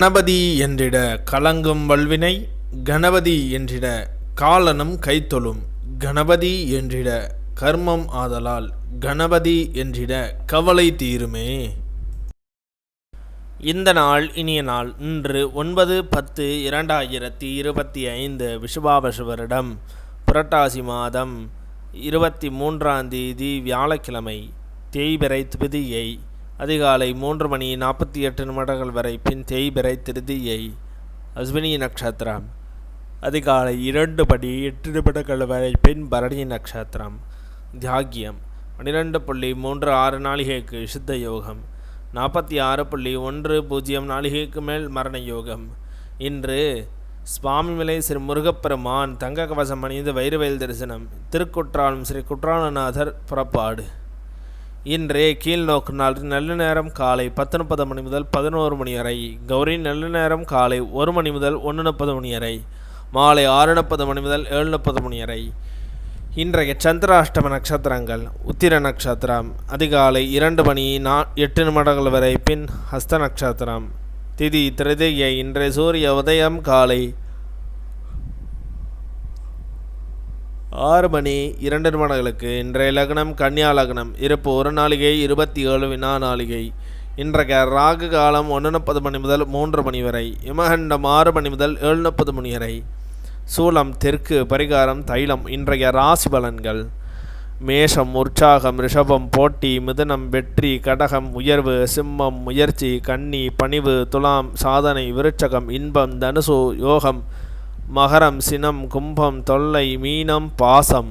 கணபதி என்றிட கலங்கும் வல்வினை கணபதி என்றிட காலனும் கைத்தொழும் கணபதி என்றிட கர்மம் ஆதலால் கணபதி என்றிட கவலை தீருமே. இந்த நாள் இனிய நாள் இன்று ஒன்பது பத்து இரண்டாயிரத்தி இருபத்தி ஐந்து விஷுபாபசுவரிடம் புரட்டாசி மாதம் இருபத்தி மூன்றாம் தேதி வியாழக்கிழமை தேய்பிறை திருதியை அதிகாலை மூன்று மணி நாற்பத்தி எட்டு நிமிடங்கள் வரை பின் தேய்பிறை திருதியை அஸ்வினி நட்சத்திரம். அதிகாலை இரண்டு மணி எட்டு நிமிடங்கள் வரை பின் பரணி நட்சத்திரம். தியாகியம். பன்னிரெண்டு புள்ளி மூன்று ஆறு நாளிகைக்கு சித்த யோகம். நாற்பத்தி ஆறு புள்ளி ஒன்று பூஜ்ஜியம் நாளிகைக்கு மேல் மரண யோகம். இன்று சுவாமிமலை ஸ்ரீ முருகப்பெருமான் தங்க கவசம் அணிந்து வைரவேல் தரிசனம். திருக்குற்றாலம் ஸ்ரீ குற்றாலநாதர் புறப்பாடு. இன்றே கீழ்நோக்கு நாள். நல்ல நேரம் காலை பத்து முப்பது மணி முதல் பதினோரு மணி வரை. கௌரி நல்ல நேரம் காலை ஒரு மணி முதல் ஒன்று முப்பது மணி வரை. மாலை ஆறு முப்பது மணி முதல் ஏழு முப்பது மணி வரை. இன்றைய சந்திராஷ்டம நட்சத்திரங்கள் உத்திர நட்சத்திரம் அதிகாலை இரண்டு மணி நா எட்டு நிமிடங்கள் வரை பின் ஹஸ்த நட்சத்திரம். திதி திருதியை இன்றைய சூரிய உதயம் காலை ஆறு மணி இரண்டு நிமிடங்களுக்கு இன்றைய லக்னம் கன்னியா லக்னம் இருப்பு ஒரு நாளிகை இருபத்தி ஏழு வினா நாளிகை. இன்றைய ராகு காலம் ஒன்று முப்பது மணி முதல் மூன்று மணி வரை இமகண்டம் ஆறு மணி முதல் ஏழு முப்பது மணி வரை. சூலம் தெற்கு பரிகாரம் தைலம் இன்றைய ராசி பலன்கள். மேஷம் உற்சாகம் ரிஷபம் போட்டி மிதுனம் வெற்றி கடகம் உயர்வு சிம்மம் முயற்சி கன்னி பணிவு துலாம் சாதனை விருட்சகம் இன்பம் தனுசு யோகம் மகரம் சினம் கும்பம் தொல்லை மீனம் பாசம்.